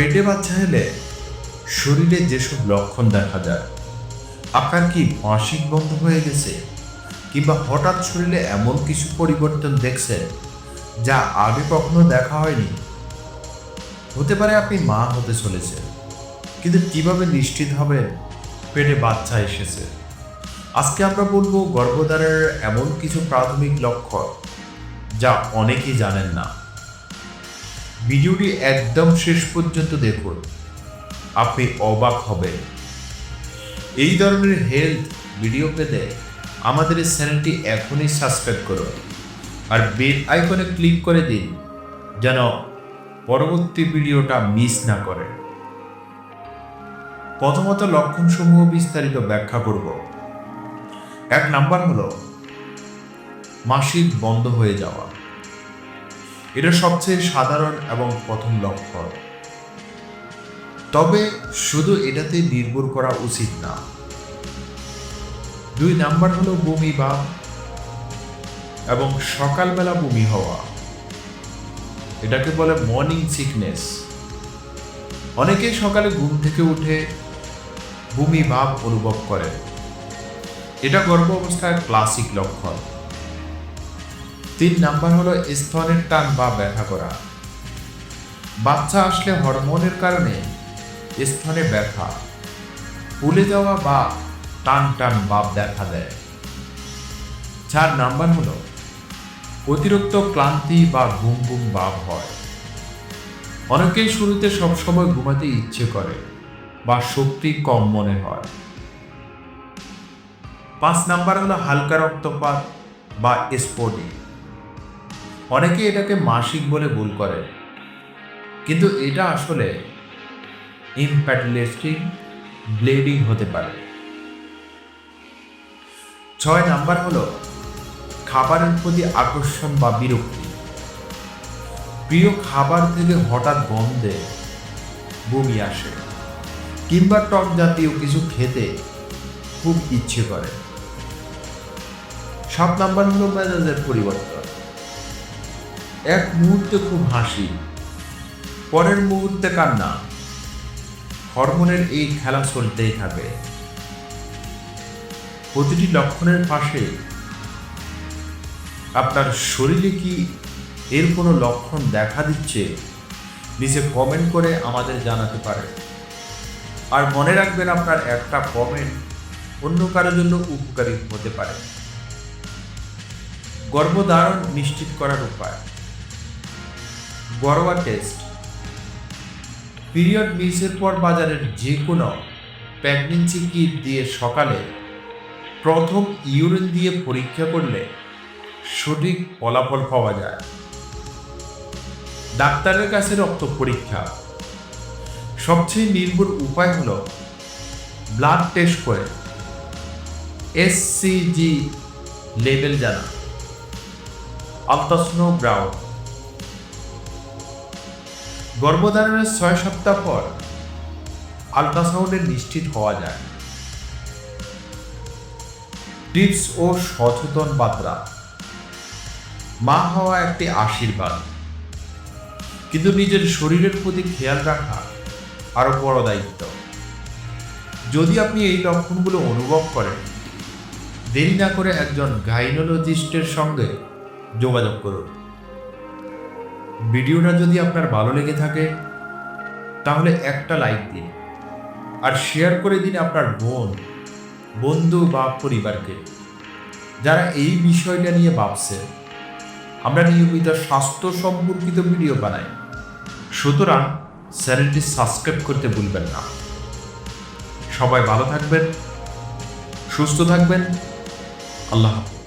পেটে বাচ্চা হলে শরীরে যেসব লক্ষণ দেখা যায় আপনার কি মাসিক বন্ধ হয়ে গেছে, কিংবা হঠাৎ শরীরে এমন কিছু পরিবর্তন দেখছেন যা আগে কখনো দেখা হয়নি? হতে পারে আপনি মা হতে চলেছেন, কিন্তু কীভাবে নিশ্চিত হবেন পেটে বাচ্চা এসেছে? আজকে আমরা বলব গর্ভধারণের এমন কিছু প্রাথমিক লক্ষণ যা অনেকেই জানেন না। ভিডিওটি একদম শেষ পর্যন্ত দেখুন। আপনি অবাক হবেন। এই ধরনের হেলথ ভিডিও পেতে আমাদের চ্যানেলটি এখনই সাবস্ক্রাইব করুন আর বেল আইকনে ক্লিক করে দিন যেন পরবর্তী ভিডিওটা মিস না করেন প্রথমত লক্ষণসমূহ বিস্তারিত ব্যাখ্যা করব। এক নাম্বার হলো, মাসিক বন্ধ হয়ে যাওয়া। এটা সবচেয়ে সাধারণ এবং প্রথম লক্ষণ। তবে শুধু এটাতে নির্ভর করা উচিত না। দুই নাম্বার হলো বমি বা এবং সকালবেলা বমি হওয়া। এটাকে বলে মর্নিং সিকনেস অনেকেই সকালে ঘুম থেকে উঠে বমি ভাব অনুভব করে এটা গর্ভ অবস্থায় ক্লাসিক লক্ষণ। তিন নাম্বার হলো স্তনের টান বা ব্যথা করা। বাচ্চা আসলে হরমোনের কারণে স্তনে ব্যথা, ফুলে যাওয়া বা টান টান ভাব দেখা দেয়। চার নাম্বার হলো অতিরিক্ত ক্লান্তি বা ঘুম ঘুম ভাব হয় অনেকেই শুরুতে সবসময় ঘুমাতে ইচ্ছে করে বা শক্তি কম মনে হয়। পাঁচ নাম্বার হলো হালকা রক্তপাত বা স্পোর্টি। অনেকে এটাকে মাসিক বলে ভুল করে। কিন্তু এটা আসলে ইম্প্যাটলেস্টিং ব্লিডিং হতে পারে। ছয় নাম্বার হলো খাবারের প্রতি আকর্ষণ বা বিরক্তি। প্রিয় খাবার থেকে হঠাৎ গন্ধে বমি আসে, কিংবা টক জাতীয় কিছু খেতে খুব ইচ্ছে করে। সাত নাম্বার হলো মেজাজের পরিবর্তন। এক মুহূর্তে খুব হাসি, পরের মুহূর্তে কান্না। হরমোনের এই খেলা চলতেই থাকে প্রতিটি লক্ষণের পাশে আপনার শরীরে কি এর কোনো লক্ষণ দেখা দিচ্ছে, নিচে কমেন্ট করে আমাদের জানাতে পারে। আর মনে রাখবেন আপনার একটা কমেন্ট অন্য কারোর জন্য উপকারী হতে পারে। গর্ভধারণ নিশ্চিত করার উপায়। গরোয়া টেস্ট। পিরিয়ড মিসের পর বাজারের যে কোনো প্রেগনেন্সি কিট দিয়ে সকালে প্রথম ইউরিন দিয়ে পরীক্ষা করলে সঠিক ফলাফল পাওয়া যায়। ডাক্তারের কাছে রক্ত পরীক্ষা। সবচেয়ে নির্ভুল উপায় হলো ব্লাড টেস্ট করে এসসিজি লেভেল জানা। আলট্রাসোনোগ্রাউন্ড গর্ভধারণের ছয় সপ্তাহ পর আলট্রাসাউন্ডে নিশ্চিত হওয়া যায়। টিপস ও সচেতন বার্তা মা হওয়া একটি আশীর্বাদ। কিন্তু নিজের শরীরের প্রতি খেয়াল রাখা আরও বড় দায়িত্ব। যদি আপনি এই লক্ষণগুলো অনুভব করেন, দেরি না করে একজন গাইনোলজিস্টের সঙ্গে যোগাযোগ করুন। ভিডিওটা যদি আপনার ভালো লেগে থাকে, তাহলে একটা লাইক দিন। আর শেয়ার করে দিন আপনার বোন, বন্ধু বা পরিবারকে, যারা এই বিষয়টা নিয়ে ভাবছে। আমরা নিয়মিত স্বাস্থ্য সম্পর্কিত ভিডিও বানাই। সুতরাং চ্যানেলটি সাবস্ক্রাইব করতে ভুলবেন না। সবাই ভালো থাকবেন, সুস্থ থাকবেন। আল্লাহ হাফেজ।